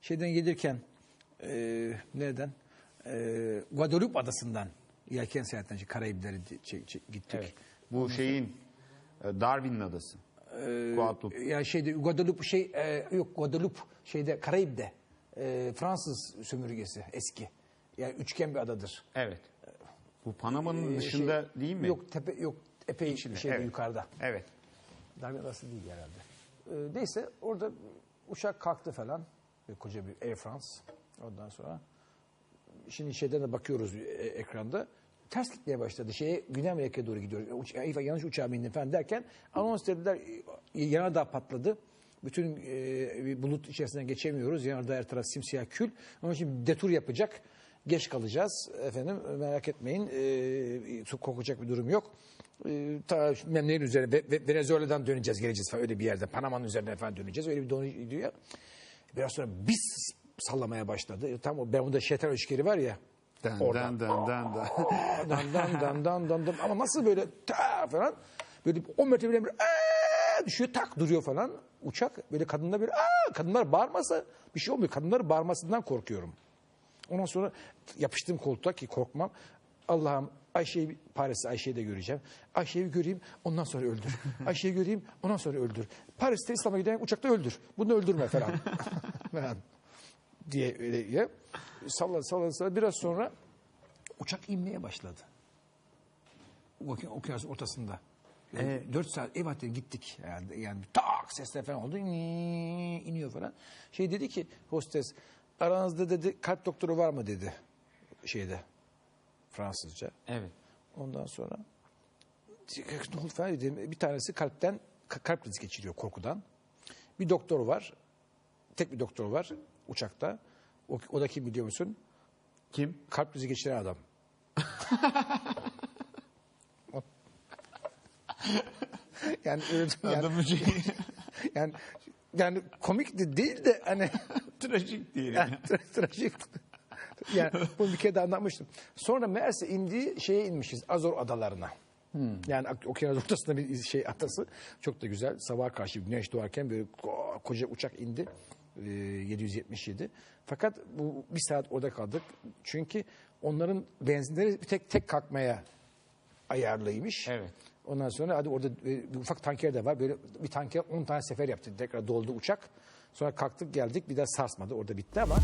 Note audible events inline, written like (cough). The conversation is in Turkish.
şeyden gelirken e, nereden? E, Guadalupe adasından yelken seyahatinden Karayipleri gittik. Evet. Bu şeyin e, Darwin'in adası. Ee, Guadeloupe. Ya şeyde Guadalupe şey e, yok Guadalupe şeyde Karayip'te e, Fransız sömürgesi eski. Yani üçgen bir adadır. Evet. Bu Panama'nın Ee, dışında şey- değil mi? Yok tepe yok epey İçinde, şeyde evet. yukarıda. Evet. Darwin adası değil herhalde. Ee, neyse orada uçak kalktı falan. Bir koca bir Air France. Ondan sonra şimdi şeyden de bakıyoruz e, ekranda. Ters gitmeye başladı. Şeye Güney Amerika'ya doğru gidiyoruz. Uç, eyvah, yanlış uçağa bindim falan derken anons dediler e, yanardağ patladı. Bütün e, bir bulut içerisinden geçemiyoruz. Yanardağ her taraf simsiyah kül. Onun için detur yapacak. Geç kalacağız. Efendim merak etmeyin. E, çok korkacak bir durum yok. E, ta memleketin üzerine Ve- Ve- Venezuela'dan döneceğiz geleceğiz falan öyle bir yerden. Panama'nın üzerinden falan döneceğiz. Öyle bir donu diyor. Biraz sonra biz sallamaya başladı. Tam o Bermuda şeytan üçgeni var ya. Dan, Oradan. dan, dan, dan, dan. dan dan dan dan. Ama nasıl böyle ta falan böyle 10 metre bir aa düşüyor tak duruyor falan. Uçak böyle kadınlar böyle aa kadınlar bağırmasa bir şey olmuyor. Kadınların bağırmasından korkuyorum. Ondan sonra yapıştım koltuğa ki korkmam. Allah'ım Ayşe'yi Paris'te Ayşe'yi de göreceğim. Ayşe'yi göreyim ondan sonra öldür. (laughs) Ayşe'yi göreyim ondan sonra öldür. Paris'te İslam'a giden uçakta öldür. Bunu öldürme falan. (laughs) falan diye öyle ya. Salladı salladı salladı. Biraz sonra uçak inmeye başladı. Okyan- Okyanus ortasında. Yani 4 saat ev dedim gittik. Yani, yani tak sesler falan oldu. İni- iniyor falan. Şey dedi ki hostes aranızda dedi kalp doktoru var mı dedi şeyde Fransızca. Evet. Ondan sonra. Bir tanesi kalpten ka- kalp krizi geçiriyor korkudan. Bir doktor var. Tek bir doktor var uçakta. O, o da kim biliyor musun? Kim? Kalp krizi geçiren adam. (laughs) Yani öyle yani, (laughs) yani yani komik de değil de hani (laughs) trajik değil. yani, tra- trajik. Yani bunu bir kere de anlatmıştım. Sonra meğerse indiği şeye inmişiz Azor adalarına. Yani ok- okyanus ortasında bir şey atası. Çok da güzel. Sabaha karşı güneş doğarken böyle ko- koca uçak indi. Ee, 777. Fakat bu bir saat orada kaldık. Çünkü onların benzinleri bir tek tek kalkmaya ayarlıymış. Evet. Ondan sonra hadi orada e, bir ufak tanker de var. Böyle bir tanker 10 tane sefer yaptı. Tekrar doldu uçak. Sonra kalktık geldik bir daha sarsmadı. Orada bitti ama